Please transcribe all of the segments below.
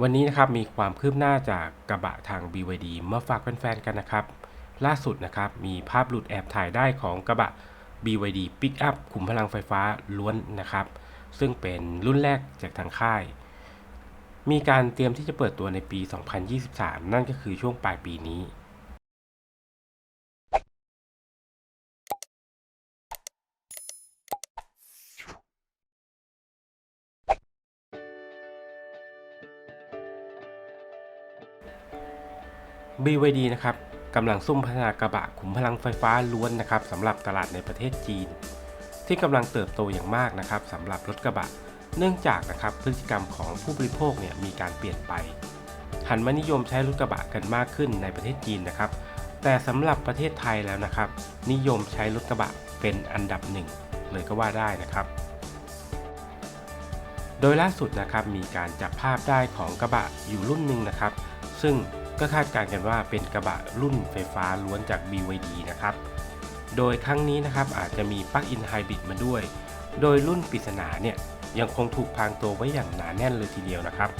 วันนี้นะครับมีความคืบหน้าจากกระบะทาง BYD มาฝากแฟนๆกันนะครับ ล่าสุดนะครับมีภาพหลุดแอบถ่ายได้ของกระบะ BYD Pickup ขุมพลังไฟฟ้าล้วนนะครับ ซึ่งเป็นรุ่นแรกจากทางค่าย มีการเตรียมที่จะเปิดตัวในปี 2023 นั่นก็คือช่วงปลายปีนี้ BYD นะครับกำลังซุ่มพัฒนากระบะขุมพลังไฟฟ้าล้วนนะครับสำหรับตลาดในประเทศจีน ที่กำลังเติบโตอย่างมากนะครับสำหรับรถกระบะ เนื่องจากนะครับพฤติกรรมของผู้บริโภคเนี่ยมีการเปลี่ยนไป หันมานิยมใช้รถกระบะกันมากขึ้นในประเทศจีนนะครับ แต่สำหรับประเทศไทยแล้วนะครับ นิยมใช้รถกระบะเป็นอันดับหนึ่งเลยก็ว่าได้นะครับ โดยล่าสุดนะครับมีการจับภาพได้ของกระบะอยู่รุ่นหนึ่งนะครับ ซึ่ง ก็คาดการณ์กันว่าเป็นกระบะรุ่นไฟฟ้าล้วนจาก BYD นะครับ โดยครั้งนี้นะครับอาจจะมีปลั๊กอินไฮบริดมาด้วย โดยรุ่นปริศนาเนี่ยยังคงถูกพรางตัวไว้อย่างหนาแน่นเลยทีเดียวนะครับ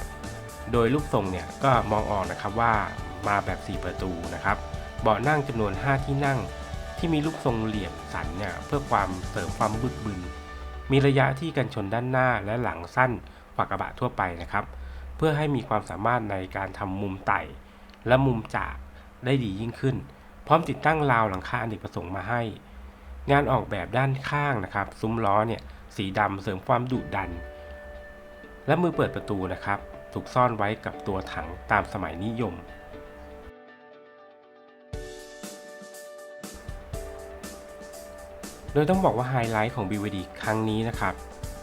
โดยรูปทรงเนี่ยก็มองออกนะครับว่ามาแบบ 4 ประตูนะครับ เบาะนั่งจำนวน 5 ที่นั่ง ที่มีรูปทรงเหลี่ยมสันเนี่ยเพื่อความเสริมความบึกบึน มีระยะที่กันชนด้านหน้าและหลังสั้นกว่ากระบะทั่วไปนะครับ เพื่อให้มีความสามารถในการทำมุมไต่ และมุมจากได้ดียิ่งขึ้น พร้อมติดตั้งราวหลังคาอเนกประสงค์มาให้ งานออกแบบด้านข้างนะครับ ซุ้มล้อเนี่ยสีดำเสริมความดุดัน และมือเปิดประตูนะครับ ถูกซ่อนไว้กับตัวถังตามสมัยนิยม โดยต้องบอกว่าไฮไลท์ของ BVD ครั้งนี้นะครับ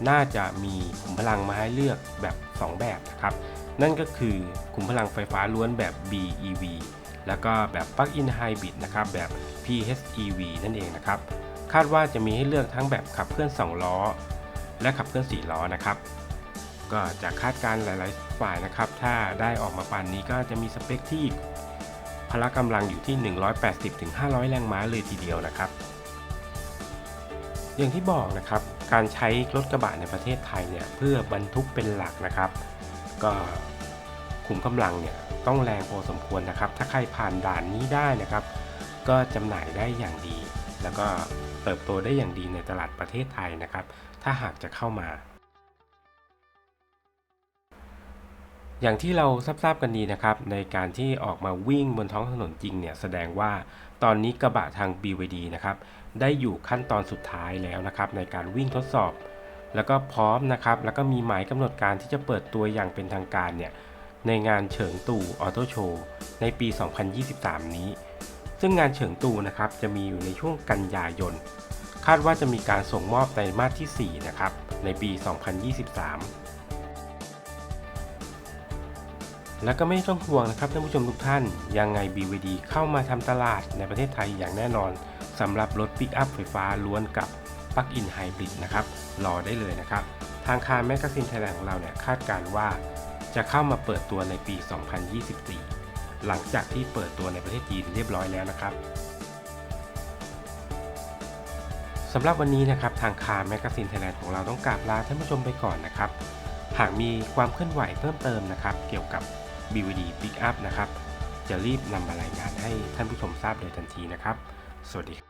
น่าจะมีขุมพลังมาให้เลือกแบบ 2 แบบนะครับ นั่นก็คือขุมพลังไฟฟ้าล้วนแบบ BEV แล้วก็แบบ Plug-in Hybrid นะครับแบบ PHEV นั่นเองนะครับ คาดว่าจะมีให้เลือกทั้งแบบขับเคลื่อน 2 ล้อ และขับเคลื่อน 4 ล้อนะครับ ก็จากคาดการณ์หลาย ๆ ฝ่ายนะครับ ถ้าได้ออกมาปานนี้ก็จะมีสเปคที่พละกำลังอยู่ที่ 180-500 แรงม้าเลยทีเดียวนะครับ อย่างที่บอกนะครับ การใช้รถกระบะในประเทศไทยเนี่ยเพื่อบรรทุกเป็นหลักนะครับ ก็ มกำลังเนี่ยต้องแรงพอสมควรนะครับ ถ้าใครผ่านด่านนี้ได้นะครับ ก็จำหน่ายได้อย่างดี แล้วก็เติบโตได้อย่างดีในตลาดประเทศไทยนะครับ ถ้าหากจะเข้ามา อย่างที่เราทราบกันดีนะครับ ในการที่ออกมาวิ่งบนท้องถนนจริงเนี่ยแสดงว่าตอนนี้กระบะทาง BYD นะครับได้อยู่ขั้นตอนสุดท้ายแล้วนะครับ ในการวิ่งทดสอบ แล้วก็พร้อมนะครับ แล้วก็มีหมายกำหนดการที่จะเปิดตัวอย่างเป็นทางการเนี่ย ในงานเฉิงตู่ออโต้โชว์ในปี 2023 นี้ ซึ่งงานเฉิงตู่นะครับจะมีอยู่ในช่วงกันยายน คาดว่าจะมีการส่งมอบไตรมาสที่ 4 นะครับ ในปี 2023 แล้วก็ไม่ต้องห่วงนะครับท่านผู้ชมทุกท่าน ยังไง BVD เข้ามาทำตลาดในประเทศไทยอย่างแน่นอนสำหรับรถปิกอัพไฟฟ้าล้วนกับปลั๊กอินไฮบริดนะครับ รอได้เลยนะครับ ทางคาร์แมกกาซินไทยแลนด์ของเราเนี่ยคาดการณ์ว่า จะเข้ามาเปิดตัวในปี 2024 หลังจากที่เปิดตัวในประเทศจีนเรียบร้อยแล้วนะครับสำหรับวันนี้นะครับทางคาร์แมกซินไทยแลนด์ของเราต้องกราบลาท่านผู้ชมไปก่อนนะครับ หากมีความเคลื่อนไหวเพิ่มเติมนะครับ เกี่ยวกับ BVD Pick Up นะครับ จะรีบนำมารายงานให้ท่านผู้ชมทราบโดยทันทีนะครับ สวัสดี